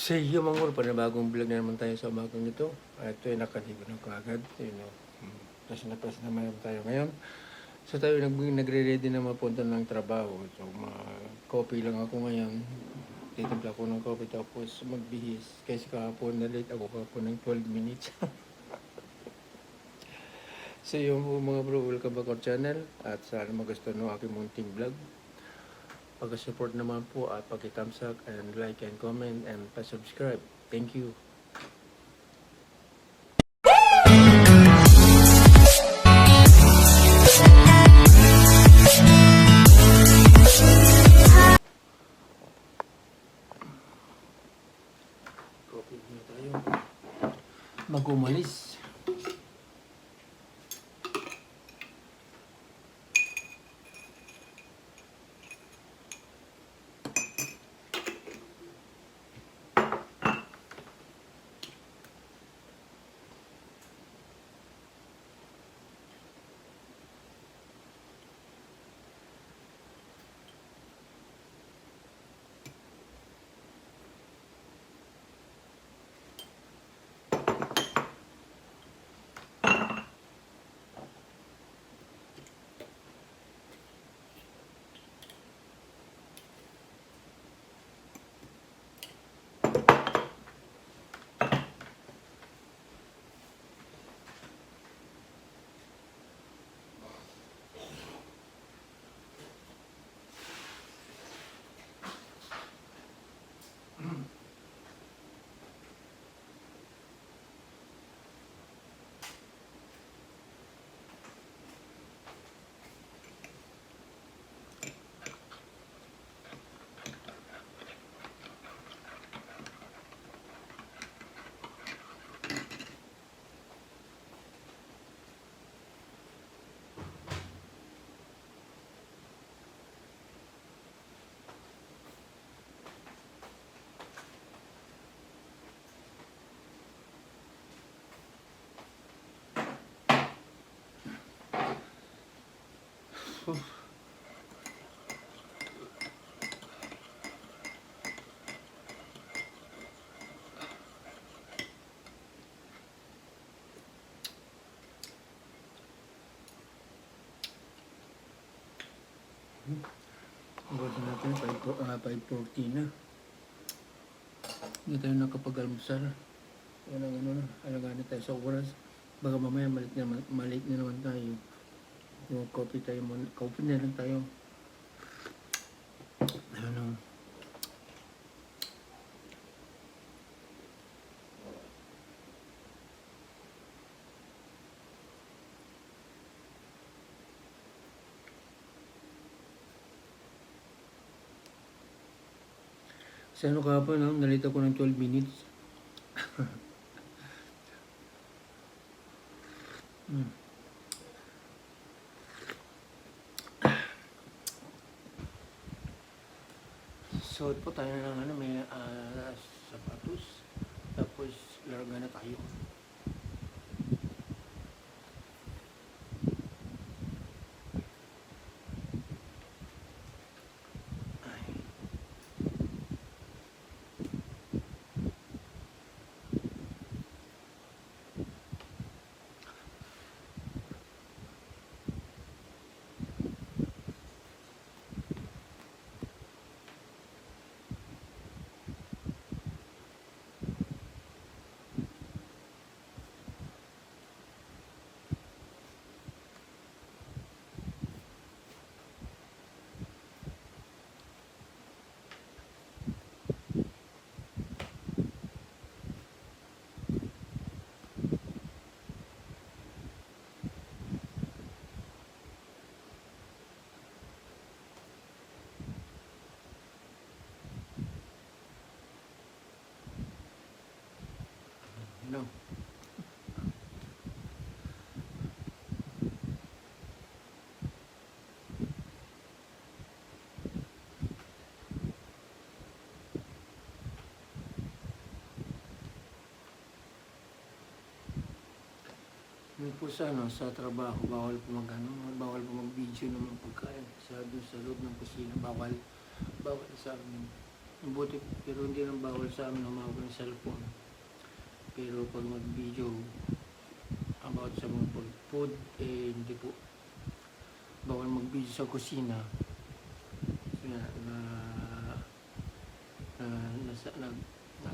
Sa iyo, Mangor, panibagong vlog na naman tayo sa umagang ito. Ah, Ito ay nakaligo ng kaagad. Yun, know. Tapos na tapos naman tayo ngayon. So tayo nag nagre-ready na mapunta ng trabaho. So ma-coffee lang ako ngayon. Titimpla ko ng coffee tapos magbihis. Kasi kahapon na late ako kahapon ng 12 minutes. so yung mga bro, welcome back our channel. At sana magustuhan ng aking munting vlog pag-support naman po at pag-thumbs up and like and comment and pa-subscribe. Thank you. Mag-umalis. Good natin, 5, uh, 5.40 na. Hindi tayo nakapag-almusal. Ang ano na, alagaan tayo sa oras. Baka mamaya malit na, malit na naman tayo. Yung coffee tayo muna, coffee na lang tayo. Ano, Sa ano ka pa, no? nalito ko ng 12 minutes. mm. Suot po tayo ng ano, may ah, sapatos. Tapos, larga na tayo. No. Yung po sa, ano, sa trabaho, bawal po mag, ano, bawal po mag-video ng mga pagkain sa, doon sa loob ng kusina. Bawal, bawal sa amin. Mabuti, pero hindi nang bawal sa amin humawak ng cellphone. Pero pag mag-video about sa mga food, food eh hindi po. Bawal mag-video sa kusina. So, na, na, na, nasa, nag, na,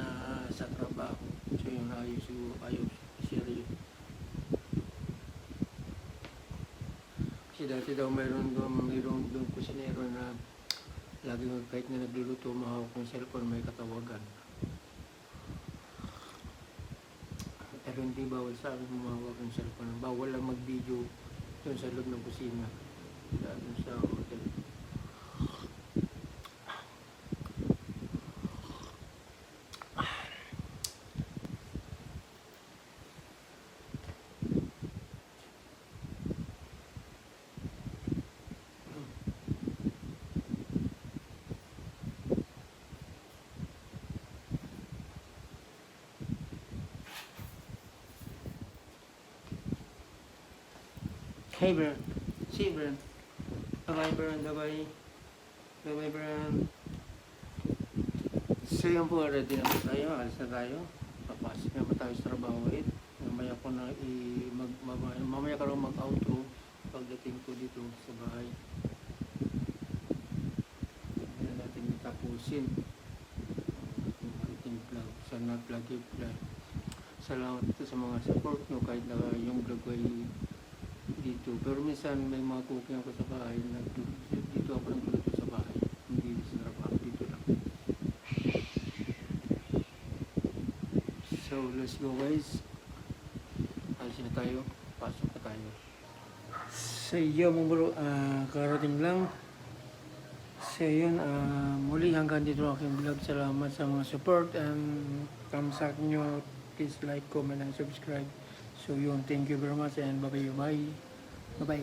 na, sa trabaho. So yung ayos, yung ayos, seryo. Kasi dati daw mayroon doon, mayroon doon kusinero na lagi kahit na nagluluto, mahawak ng cellphone, may katawagan. Pero hindi bawal sa amin humawak ng cellphone. Bawal lang mag-video doon sa loob ng kusina. Doon sa See, Bern. Bye-bye, Bern. Bye-bye. Bye-bye, Bern. So, yun po, ready na po tayo. Alis na tayo. Papasok na tayo sa trabaho. Eh, mamaya ko na i... Mag, mamaya, mamaya ka mag-outro pagdating ko dito sa bahay. Na natin tapusin ating vlog. Sana vlog yung vlog. Salamat po sa mga support nyo kahit na yung vlog ay dito. Pero minsan may mga cooking ako sa bahay dito ako nagluto sa bahay. Hindi sa trabaho dito lang. So let's go guys. Alis na tayo. Pasok na tayo. Sa iyo mga bro, ah, karating lang. So yun, ah, muli hanggang dito ang aking vlog. Salamat sa mga support and thumbs up nyo. Please like, comment, and subscribe. So yun, thank you very much and bye-bye. Bye. Bye-bye.